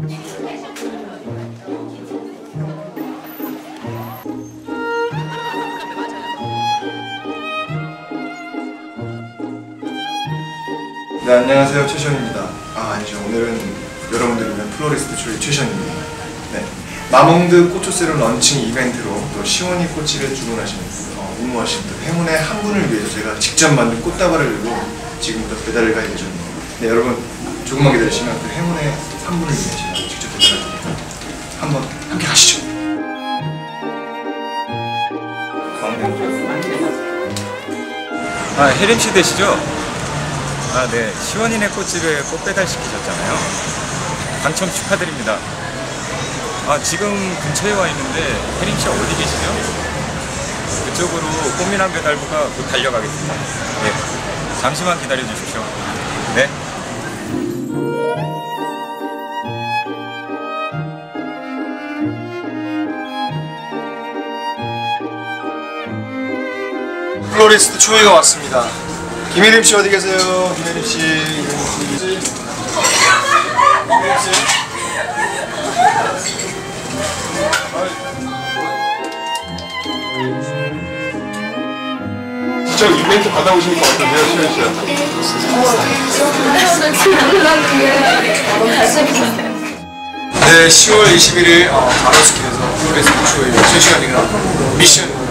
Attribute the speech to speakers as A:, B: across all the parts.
A: 네 안녕하세요 최션입니다. 아 아니죠 오늘은 여러분들 위한 플로리스트 조이 최션입니다. 네 마몽드 꽃초세를 런칭 이벤트로 또 시원이 꽃집에 주문하시는 어, 응모하신 분 행운의 한 분을 위해서 제가 직접 만든 꽃다발을 들고 지금부터 배달을 갈 예정입니다. 네 여러분 조금만 기다리시면 그 행운의 한 분을 위해 제가 직접 배달할 테니까 한번 함께 가시죠.
B: 아, 혜림 씨 되시죠? 아, 네. 시원이네 꽃집에 꽃 배달시키셨잖아요. 당첨 축하드립니다. 아, 지금 근처에 와 있는데 혜림 씨 어디 계시죠? 그쪽으로 꽃미남 배달부가 곧 달려가겠습니다. 네. 잠시만 기다려 주십시오. 네.
A: 플로리스트 초이가 왔습니다. 김혜림 씨 어디 계세요? 김혜림 씨. 김혜림 씨. 김혜림 씨.
C: 진짜 이벤트 받아오신 것 같은데요, 시현 씨한테.
A: 네, 10월 21일 어, 가로수길에서 플로리스트 초이 최시현이가 미션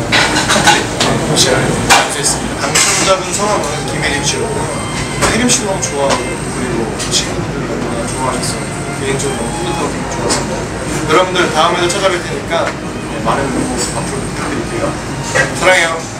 A: 네, 미션을 완수했습니다. 당첨자분 성함은 김혜림 씨였고 혜림 씨도 너무 좋아하고 그리고 친구들도 너무나 좋아하셨어요. 개인적으로 너무 뿌듯하고 좋았습니다. 여러분들 다음에도 찾아뵐 테니까 네, 많은 응원 앞으로 부탁드릴게요. 사랑해요.